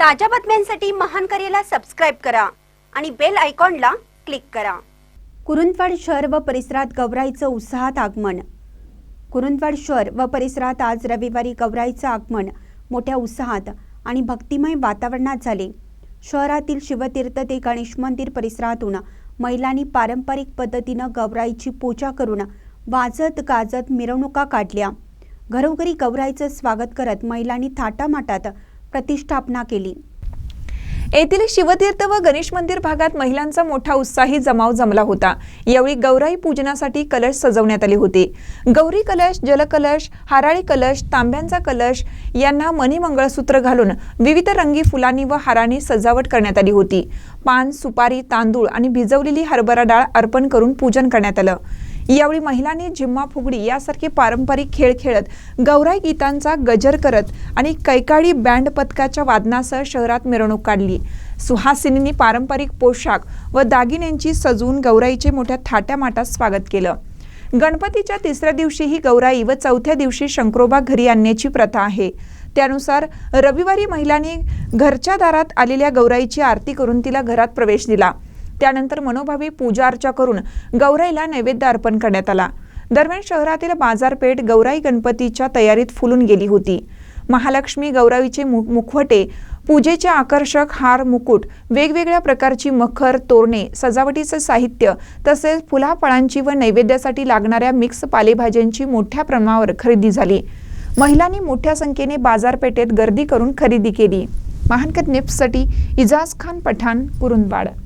ताज्या बातम्यांसाठी महान करेला सबस्क्राईब करा आणि बेल आयकॉनला क्लिक करा. कुरुंदवाड शहर व परिसरात गौराईचं उत्साहात आगमन. कुरुंदवाड शहर व परिसरात आज रविवारी गौराईचं आगमन. मोठ्या उत्साहात आणि भक्तिमय वातावरणात झाले. शहरातील शिवतीर्थ ते गणेश मंदिर परिसरातून महिलांनी पारंपरिक पद्धतीनं गौराईची पूजा करून वाजत गाजत मिरवणुका काढल्या. घरोघरी गौराईचं स्वागत करत महिलांनी थाटामाटात प्रतिष्ठापना केली. येथील शिवतीर्थ व गणेश मंदिर भागात महिलांचा मोठा उत्साही जमाव जमला होता. यावेळी गौराई पूजनासाठी कलश सजवण्यात आले होते. गौरी कलश जलकलश हाराळी कलश तांब्यांचा कलश यांना मणिमंगळसूत्र घालून विविध रंगी फुलांनी व हारांनी सजावट करण्यात आली होती. पान सुपारी तांदूळ आणि भिजवलेली हरभरा डाळ अर्पण करून पूजन करण्यात आलं. यावेळी महिलांनी झिम्मा फुगडी यासारखे पारंपरिक खेळ खेळत गौराई गीतांचा गजर करत आणि कैकाडी बँड पथकाच्या वादनासह शहरात मिरवणूक काढली. सुहासिनींनी पारंपरिक पोशाख व दागिन्यांची सजवून गौराईचे मोठ्या थाट्यामाटात स्वागत केलं. गणपतीच्या तिसऱ्या दिवशीही गौराई व चौथ्या दिवशी शंकरोबा घरी आणण्याची प्रथा आहे. त्यानुसार रविवारी महिलांनी घरच्या दारात आलेल्या गौराईची आरती करून तिला घरात प्रवेश दिला. त्यानंतर मनोभावी पूजा अर्चा करून गौराईला नैवेद्य अर्पण करण्यात आला. दरम्यान शहरातील बाजारपेठ गौराई गणपतीच्या तयारीत फुलून गेली होती. महालक्ष्मी गौराईचे मु मुखवटे पूजेचे आकर्षक हार मुकुट वेगवेगळ्या प्रकारची मखर तोरणे सजावटीचं साहित्य तसेच फुलाफळांची व नैवेद्यासाठी लागणाऱ्या मिक्स पालेभाज्यांची मोठ्या प्रमाणावर खरेदी झाली. महिलांनी मोठ्या संख्येने बाजारपेठेत गर्दी करून खरेदी केली. महानकत नेप्ससाठी इजाज खान पठाण कुरुंदवाड.